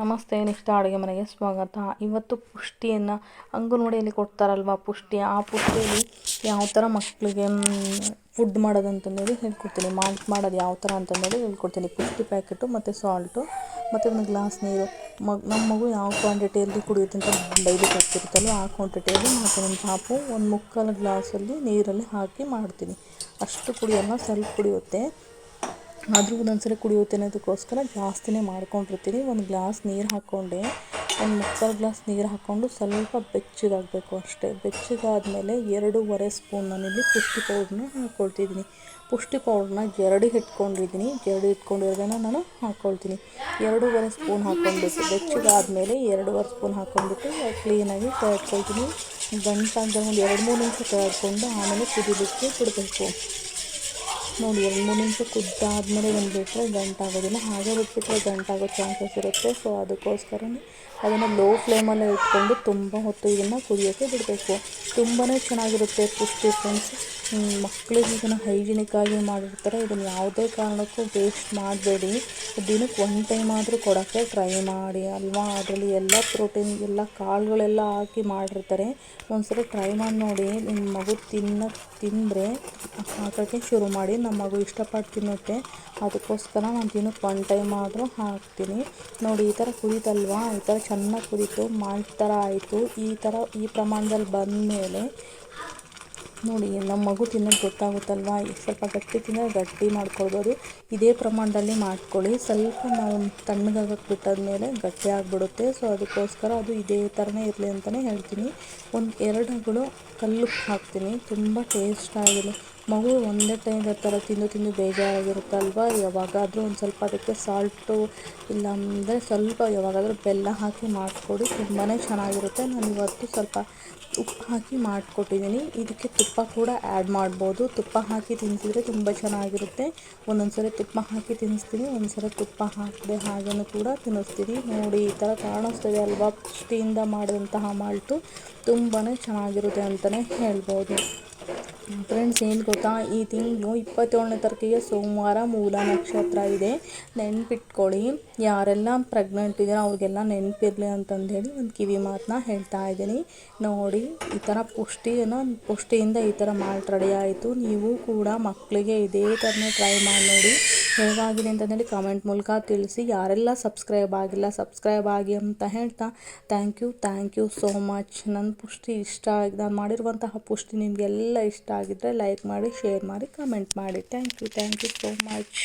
ನಮಸ್ತೆ, ನಿಷ್ಠ ಅಡುಗೆ ಮನೆಗೆ ಸ್ವಾಗತ. ಇವತ್ತು ಪುಷ್ಟಿಯನ್ನು ಅಂಗನವಾಡಿಯಲ್ಲಿ ಕೊಡ್ತಾರಲ್ವ ಪುಷ್ಟಿ? ಆ ಪುಷ್ಟಿಯಲ್ಲಿ ಯಾವ ಥರ ಮಕ್ಕಳಿಗೆ ಫುಡ್ ಮಾಡೋದು ಅಂತಂದೇಳಿ ಹೇಳ್ಕೊಡ್ತೀನಿ. ಮಾಲ್ಟ್ ಮಾಡೋದು ಯಾವ ಥರ ಅಂತಂದೇಳಿ ಹೇಳ್ಕೊಡ್ತೀನಿ. ಪುಷ್ಟಿ ಪ್ಯಾಕೆಟು ಮತ್ತು ಸಾಲ್ಟು ಮತ್ತು ಒಂದು ಗ್ಲಾಸ್ ನೀರು. ಮಗು ನಮ್ಮ ಮಗು ಯಾವ ಕ್ವಾಂಟಿಟಿಯಲ್ಲಿ ಕುಡಿಯುತ್ತೆ ಅಂತ ಡೈಲಿ ಬರ್ತಿರುತ್ತಲ್ವ ಆ ಕ್ವಾಂಟಿಟಿಯಲ್ಲಿ ಮತ್ತು ನನ್ನ ಪಾಪು ಒಂದು ಮುಕ್ಕಾಲು ಗ್ಲಾಸಲ್ಲಿ ನೀರಲ್ಲಿ ಹಾಕಿ ಮಾಡ್ತೀನಿ. ಅಷ್ಟು ಕುಡಿಯೋಲ್ಲ ಸ್ವಲ್ಪ ಕುಡಿಯುತ್ತೆ ಆದರೂ ಒಂದೊಂದು ಸಲ ಕುಡಿಯುತ್ತೆ ಅನ್ನೋದಕ್ಕೋಸ್ಕರ ಜಾಸ್ತಿನೇ ಮಾಡ್ಕೊಂಡಿರ್ತೀನಿ. ಒಂದು ಗ್ಲಾಸ್ ನೀರು ಹಾಕ್ಕೊಂಡೆ ಒಂದು ಮುಕ್ಕಾಲು ಗ್ಲಾಸ್ ನೀರು ಹಾಕ್ಕೊಂಡು ಸ್ವಲ್ಪ ಬೆಚ್ಚಗಾಗಬೇಕು ಅಷ್ಟೇ. ಬೆಚ್ಚಗಾದಮೇಲೆ ಎರಡೂವರೆ ಸ್ಪೂನ್ ನಾನಿಲ್ಲಿ ಪುಷ್ಟಿ ಪೌಡ್ರನ್ನ ಹಾಕ್ಕೊಳ್ತಿದ್ದೀನಿ ಪುಷ್ಟಿ ಪೌಡ್ರನ್ನ ಜರಡಿ ಇಟ್ಕೊಂಡಿದ್ದೀನಿ ಜರಡಿ ಇಟ್ಕೊಂಡಿರೋದನ್ನು ನಾನು ಹಾಕ್ಕೊಳ್ತೀನಿ ಎರಡೂವರೆ ಸ್ಪೂನ್ ಹಾಕ್ಕೊಂಡ್ಬಿಟ್ಟು ಬೆಚ್ಚಗಾದಮೇಲೆ ಎರಡೂವರೆ ಸ್ಪೂನ್ ಹಾಕ್ಕೊಂಡ್ಬಿಟ್ಟು ಕ್ಲೀನಾಗಿ ಕಳ್ಕೊಳ್ತೀನಿ ಗಂಟಾಗ ಒಂದು ಎರಡು ಮೂರು ನಿಮಿಷ ತಯಾರಿಸ್ಕೊಂಡು ಆಮೇಲೆ ಕುದಿಲಿಕ್ಕೆ ಬಿಡಬೇಕು ನೋಡಿ, ಎರಡು ಮೂರು ನಿಮಿಷ ಒಂದು ಬಿಟ್ಟರೆ ಗಂಟಾಗೋದಿಲ್ಲ ಹಾಗೆ ಬಿಟ್ಬಿಟ್ರೆ ಗಂಟಾಗೋ ಚಾನ್ಸಸ್ ಇರುತ್ತೆ. ಸೊ ಅದಕ್ಕೋಸ್ಕರ ಅದನ್ನು ಲೋ ಫ್ಲೇಮಲ್ಲೇ ಇಟ್ಕೊಂಡು ತುಂಬ ಹೊತ್ತು ಇದನ್ನು ಕುದಿಯೋಕ್ಕೆ ಬಿಡಬೇಕು. ತುಂಬಾ ಚೆನ್ನಾಗಿರುತ್ತೆ ಪುಷ್ಟಿ ಫ್ರೆಂಡ್ಸ್ ಮಕ್ಕಳಿಗೆ ಇದನ್ನು ಹೈಜಿನಿಕ್ಕಾಗಿ ಮಾಡಿರ್ತಾರೆ. ಇದನ್ನು ಯಾವುದೇ ಕಾರಣಕ್ಕೂ ವೇಸ್ಟ್ ಮಾಡಬೇಡಿ. ದಿನಕ್ಕೆ ಒನ್ ಟೈಮ್ ಆದರೂ ಕೊಡೋಕ್ಕೆ ಟ್ರೈ ಮಾಡಿ. ಅಲ್ವಾ? ಅದರಲ್ಲಿ ಎಲ್ಲ ಪ್ರೋಟೀನ್ ಎಲ್ಲ ಕಾಳುಗಳೆಲ್ಲ ಹಾಕಿ ಮಾಡಿರ್ತಾರೆ. ಒಂದ್ಸಲ ಟ್ರೈ ಮಾಡಿ ನೋಡಿ. ನಿಮ್ಮ ಮಗು ತಿನ್ನ, ತಿಂದರೆ ಹಾಕೋಕ್ಕೆ ಶುರು ಮಾಡಿ. ನಮ್ಮ ಮಗು ಇಷ್ಟಪಟ್ಟು ತಿನ್ನುತ್ತೆ. ಅದಕ್ಕೋಸ್ಕರ ನಾನು ದಿನಕ್ಕೆ ಒನ್ ಟೈಮ್ ಆದರೂ ಹಾಕ್ತೀನಿ. ನೋಡಿ, ಈ ಥರ ಕುದೀತಲ್ವಾ? ಈ ಥರ ಚೆನ್ನಾಗಿ ಕುದೀತು. ಮಾಲ್ಟ್ ಥರ ಆಯಿತು. ಈ ಥರ ಈ ಪ್ರಮಾಣದಲ್ಲಿ ಬಂದಮೇಲೆ ನೋಡಿ, ನಮ್ಮ ಮಗು ತಿನ್ನೋದು ಗೊತ್ತಾಗುತ್ತಲ್ವ? ಸ್ವಲ್ಪ ಗಟ್ಟಿ ತಿಂದರೆ ಗಟ್ಟಿ ಮಾಡ್ಕೊಳ್ಬೋದು. ಇದೇ ಪ್ರಮಾಣದಲ್ಲಿ ಮಾಡ್ಕೊಳ್ಳಿ. ಸ್ವಲ್ಪ ನಾವು ತಣ್ಣಗಾಗಕ್ಕೆ ಬಿಟ್ಟಾದ್ಮೇಲೆ ಗಟ್ಟಿ ಆಗಿಬಿಡುತ್ತೆ. ಸೊ ಅದಕ್ಕೋಸ್ಕರ ಅದು ಇದೇ ಥರನೇ ಇರಲಿ ಅಂತಲೇ ಹೇಳ್ತೀನಿ. ಒಂದು ಎರಡುಗಳು ಕಲ್ಲು ಹಾಕ್ತೀನಿ. ತುಂಬ ಟೇಸ್ಟಾಗಿದೆ ಮಗು ಒಂದೇ ಟೈಮ್ ಥರ ತಿಂದು ತಿಂದು ಬೇಜಾರಾಗಿರುತ್ತಲ್ವ? ಯಾವಾಗಾದರೂ ಒಂದು ಸ್ವಲ್ಪ ಅದಕ್ಕೆ ಸಾಲ್ಟು ಇಲ್ಲಾಂದರೆ ಸ್ವಲ್ಪ ಯಾವಾಗಾದರೂ ಬೆಲ್ಲ ಹಾಕಿ ಮಾಡಿಕೊಡಿ. ತುಂಬಾ ಚೆನ್ನಾಗಿರುತ್ತೆ. ನಾನು ಇವತ್ತು ಸ್ವಲ್ಪ ಉಪ್ಪು ಹಾಕಿ ಮಾಡಿಕೊಟ್ಟಿದ್ದೀನಿ ಇದಕ್ಕೆ ತುಪ್ಪ ಕೂಡ ಆ್ಯಡ್ ಮಾಡ್ಬೋದು. ತುಪ್ಪ ಹಾಕಿ ತಿನ್ನಿಸಿದ್ರೆ ತುಂಬ ಚೆನ್ನಾಗಿರುತ್ತೆ. ಒಂದೊಂದು ಸರಿ ತುಪ್ಪ ಹಾಕಿ ತಿನ್ನಿಸ್ತೀನಿ ಒಂದು ಸಲ ತುಪ್ಪ ಹಾಕದೆ ಹಾಗೆಯೂ ಕೂಡ ತಿನ್ನಿಸ್ತೀನಿ ನೋಡಿ, ಈ ಥರ ಕಾಣಿಸ್ತದೆ ಅಲ್ವಾ? ಪುಷ್ಟಿಯಿಂದ ಮಾಡಿದಂತಹ ಮಾಲ್ಟು ತುಂಬಾ ಚೆನ್ನಾಗಿರುತ್ತೆ ಅಂತಲೇ ಹೇಳ್ಬೋದು. ಫ್ರೆಂಡ್ಸ್, ಏನು ಗೊತ್ತಾ? ಈ ತಿಂಗಳು ಇಪ್ಪತ್ತೇಳನೇ ತಾರೀಕಿಗೆ ಸೋಮವಾರ ಮೂಲ ನಕ್ಷತ್ರ ಇದೆ. ನೆನ್ಪಿಟ್ಕೊಳ್ಳಿ. ಯಾರೆಲ್ಲ ಪ್ರೆಗ್ನೆಂಟ್ ಇದ್ದೀರೋ ಅವ್ರಿಗೆಲ್ಲ ನೆನಪಿರಲಿ ಅಂತಂದೇಳಿ ಒಂದು ಕಿವಿ ಮಾತನ್ನ ಹೇಳ್ತಾ ಇದ್ದೀನಿ. ನೋಡಿ, ಈ ಥರ ಪುಷ್ಟಿಯನ್ನು, ಪುಷ್ಟಿಯಿಂದ ಈ ಥರ ಮಾಲ್ಟ್ ರೆಡಿ ಆಯಿತು. ನೀವು ಕೂಡ ಮಕ್ಕಳಿಗೆ ಇದೇ ಥರನೇ ಟ್ರೈ ಮಾಡಿ ನೋಡಿ. ಹೇಗಾಗಿದೆ ಅಂತಂದೇಳಿ ಕಮೆಂಟ್ ಮೂಲಕ ತಿಳಿಸಿ. ಯಾರೆಲ್ಲ ಸಬ್ಸ್ಕ್ರೈಬ್ ಆಗಿಲ್ಲ, ಸಬ್ಸ್ಕ್ರೈಬ್ ಆಗಿ ಅಂತ ಹೇಳ್ತಾ thank you thank you so much ನನ್ನ ಪುಷ್ಟಿ ಇಷ್ಟ ನಾನು ಮಾಡಿರುವಂತಹ ಪುಷ್ಟಿ ನಿಮಗೆಲ್ಲ ಇಷ್ಟ ಆಗಿದ್ದರೆ ಲೈಕ್ ಮಾಡಿ ಶೇರ್ ಮಾಡಿ ಕಮೆಂಟ್ ಮಾಡಿ. Thank you thank you so much